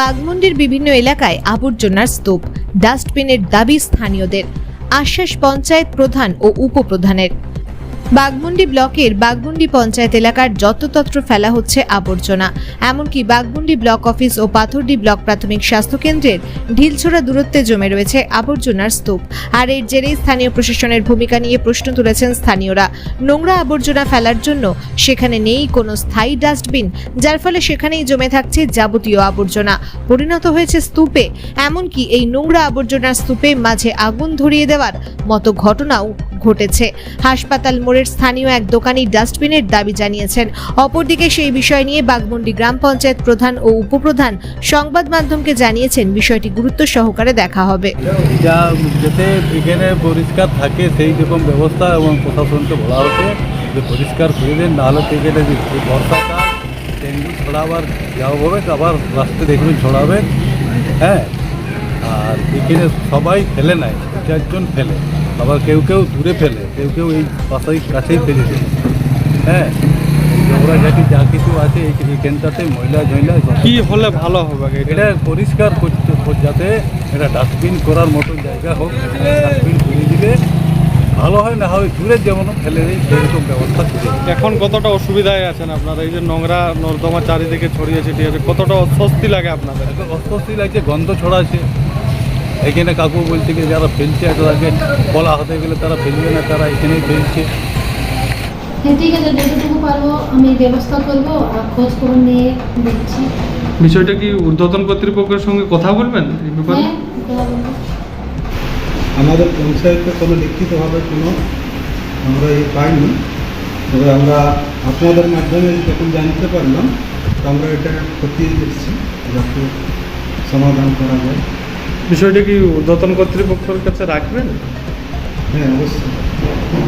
বাগমুন্ডির বিভিন্ন এলাকায় আবর্জনার স্তূপ ডাস্টবিনের দাবি স্থানীয়দের আশ্বাস পঞ্চায়েত প্রধান ও উপপ্রধানের। বাগমুন্ডি ব্লকের বাগমুন্ডি পঞ্চায়েত এলাকার যত্রতত্র ফেলা হচ্ছে আবর্জনা। এমনকি বাগমুন্ডি ব্লক অফিস ও পাথরডি ব্লক প্রাথমিক স্বাস্থ্য কেন্দ্রের ঢিলছোড়া দূরত্বে জমে রয়েছে আবর্জনার স্তূপ। আর এর জেরেই স্থানীয় প্রশাসনের ভূমিকা নিয়ে প্রশ্ন তুলেছেন স্থানীয়রা। নোংরা আবর্জনা ফেলার জন্য সেখানে নেই কোনো স্থায়ী ডাস্টবিন, যার ফলে সেখানেই জমে থাকছে যাবতীয় আবর্জনা। পরিণত হয়েছে স্তূপে। এমনকি এই নোংরা আবর্জনার স্তূপে মাঝে আগুন ধরিয়ে দেওয়ার মতো ঘটনাও ঘটেছে। হাসপাতাল মোড়ের স্থানীয় এক দোকানি ডাস্টবিনের দাবি জানিয়েছেন। অপরদিকে সেই বিষয় নিয়ে বাগমুন্ডি গ্রাম পঞ্চায়েত প্রধান ও উপপ্রধান সংবাদ মাধ্যমকে জানিয়েছেন, বিষয়টি গুরুত্ব সহকারে দেখা হবে। যাতে এখানে পরিষ্কার থাকে, সেই রকম ব্যবস্থা এবং প্রশাসনকে বলা হচ্ছে যে পরিষ্কার করে দেন, নাহলে এখানে যে বর্ষাকাল, ডেঙ্গু ছড়াবার যাও হবে, আবার রাস্তা দেখবেন ছড়াবে। হ্যাঁ আর এখানে সবাই ফেলে নেয় চারজন ফেলে। আবার কেউ কেউ দূরে ফেলে কেউ কেউ এই পাশেই কাছেই ফেলে দেয়। হ্যাঁ ঝগড়া ঝাঁটি যা কিছু আছে এই এখানটাতে ময়লা ঝয়লা কি হলে ভালো হবে এটা? পরিষ্কার করতে যাতে এটা ডাস্টবিন করার মতো জায়গা হোক ডাস্টবিন করে দিলে ভালো হয় না হয় দূরে যেমন ফেলে দেয় সেরকম ব্যবস্থা করে এখন কতটা অসুবিধায় আছেন আপনারা? এই যে নোংরা নর্দমা চারিদিকে ছড়িয়ে ছিটিয়ে আছে কতটা অস্বস্তি লাগে আপনাদের? অস্বস্তি লাগছে গন্ধ ছড়াচ্ছে। এখানে কাকু বলছে কি যারা ফেলছে তাদেরকে বলা হতে গেলে তারা ফেলবে না তারা এখানেই ফেলছে। হ্যাঁ ঠিক আছে যতটুকু পারব আমি ব্যবস্থা করব আর খোঁজ খবর নিয়ে দেখছি। বিষয়টা কি ঊর্ধ্বতন কর্তৃপক্ষের সঙ্গে কথা বলবেন এই ব্যাপারে? হ্যাঁ আমাদের পঞ্চায়েতে কোনো লিখিতভাবে কোনো আমরা এই পাইনি তবে আমরা আপনাদের মাধ্যমে যখন জানতে পারলাম তো আমরা এটা খতিয়ে দেখছি যাতে সমাধান করা যায়। বিষয়টি কি উদ্যতন কর্তৃপক্ষের কাছে রাখবেন? হ্যাঁ অবশ্যই।